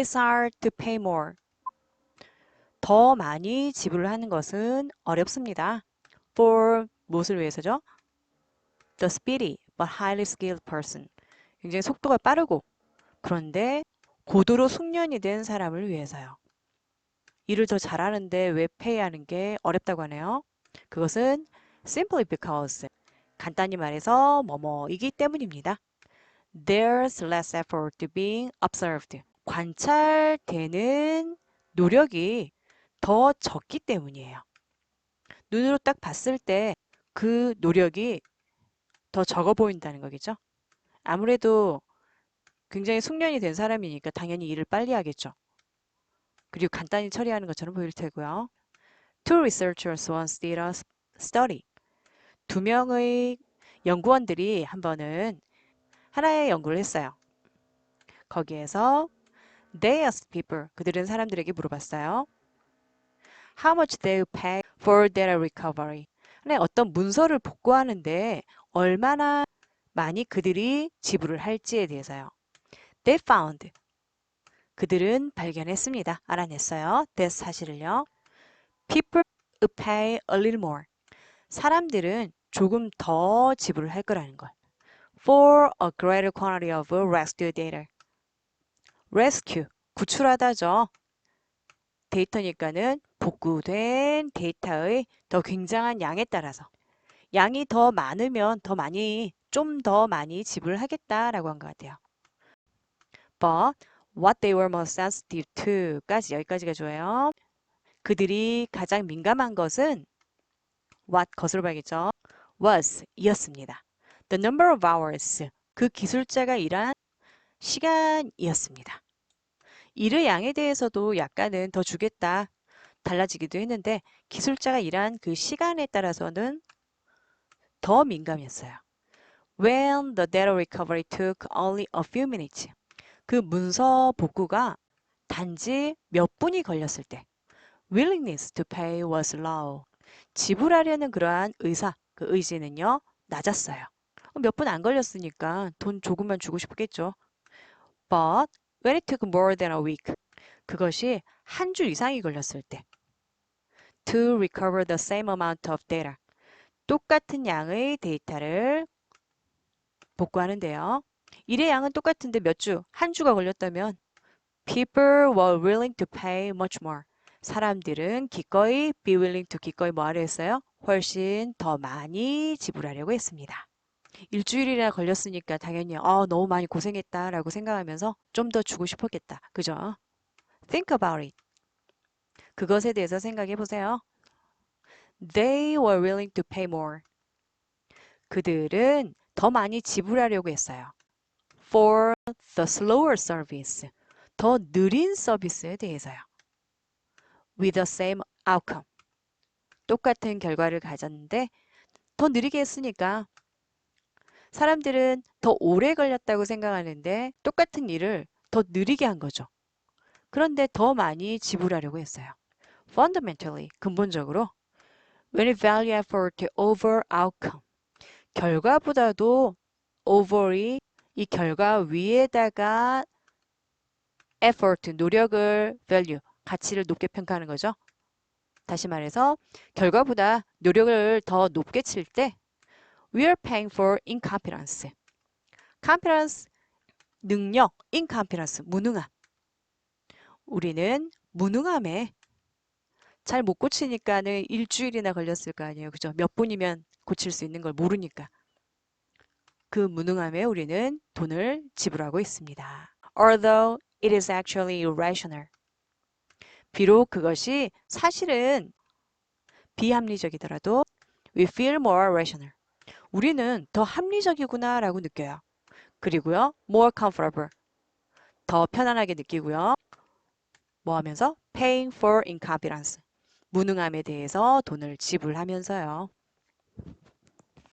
Hard to pay more. 더 많이 지불을 하는 것은 어렵습니다. For 무엇을 위해서죠? The speedy but highly skilled person. 굉장히 속도가 빠르고 그런데 고도로 숙련이 된 사람을 위해서요. 일을 더 잘하는데 왜 페이하는 게 어렵다고 하네요. 그것은 simply because 간단히 말해서 뭐뭐이기 때문입니다. There's less effort being observed. 관찰되는 노력이 더 적기 때문이에요. 눈으로 딱 봤을 때 그 노력이 더 적어 보인다는 거겠죠. 아무래도 굉장히 숙련이 된 사람이니까 당연히 일을 빨리 하겠죠. 그리고 간단히 처리하는 것처럼 보일 테고요. Two researchers once did a study. 두 명의 연구원들이 한 번은 하나의 연구를 했어요. 거기에서 they asked people, 그들은 사람들에게 물어봤어요. How much they pay for data recovery. 네, 어떤 문서를 복구하는데 얼마나 많이 그들이 지불을 할지에 대해서요. They found. 그들은 발견했습니다. 알아냈어요. that 사실을요. People pay a little more. 사람들은 조금 더 지불을 할 거라는 걸. For a greater quantity of rescue data. Rescue, 구출하다죠. 데이터니까는 복구된 데이터의 더 굉장한 양에 따라서 양이 더 많으면 더 많이 좀 더 많이 지불하겠다라고 한 것 같아요. But what they were most sensitive to까지 여기까지가 좋아요. 그들이 가장 민감한 것은 what 것으로 봐야겠죠. was 이었습니다. The number of hours 그 기술자가 일한 시간이었습니다. 일의 양에 대해서도 약간은 더 주겠다 달라지기도 했는데 기술자가 일한 그 시간에 따라서는 더 민감했어요. When the data recovery took only a few minutes. 그 문서 복구가 단지 몇 분이 걸렸을 때 willingness to pay was low. 지불하려는 그러한 의사, 그 의지는요, 낮았어요. 몇 분 안 걸렸으니까 돈 조금만 주고 싶겠죠. But when it took more than a week, 그것이 한 주 이상이 걸렸을 때 to recover the same amount of data, 똑같은 양의 데이터를 복구하는데요. 일의 양은 똑같은데 몇 주, 한 주가 걸렸다면 people were willing to pay much more. 사람들은 기꺼이 be willing to 기꺼이 뭐 하려 했어요? 훨씬 더 많이 지불하려고 했습니다. 일주일이나 걸렸으니까 당연히 어, 너무 많이 고생했다라고 생각하면서 좀 더 주고 싶었겠다. 그죠? Think about it. 그것에 대해서 생각해 보세요. They were willing to pay more. 그들은 더 많이 지불하려고 했어요. For the slower service. 더 느린 서비스에 대해서요. With the same outcome. 똑같은 결과를 가졌는데 더 느리게 했으니까 사람들은 더 오래 걸렸다고 생각하는데 똑같은 일을 더 느리게 한 거죠. 그런데 더 많이 지불하려고 했어요. Fundamentally, 근본적으로 when we value effort over outcome, 결과보다도 over이 이 결과 위에다가 effort, 노력을 value, 가치를 높게 평가하는 거죠. 다시 말해서 결과보다 노력을 더 높게 칠 때 we are paying for incompetence. competence, 능력, incompetence, 무능함. 우리는 무능함에 잘 못 고치니까는 일주일이나 걸렸을 거 아니에요. 그죠? 몇 분이면 고칠 수 있는 걸 모르니까. 그 무능함에 우리는 돈을 지불하고 있습니다. Although it is actually irrational. 비록 그것이 사실은 비합리적이더라도 we feel more rational. 우리는 더 합리적이구나 라고 느껴요. 그리고요, more comfortable. 더 편안하게 느끼고요. 뭐 하면서? paying for incompetence. 무능함에 대해서 돈을 지불하면서요.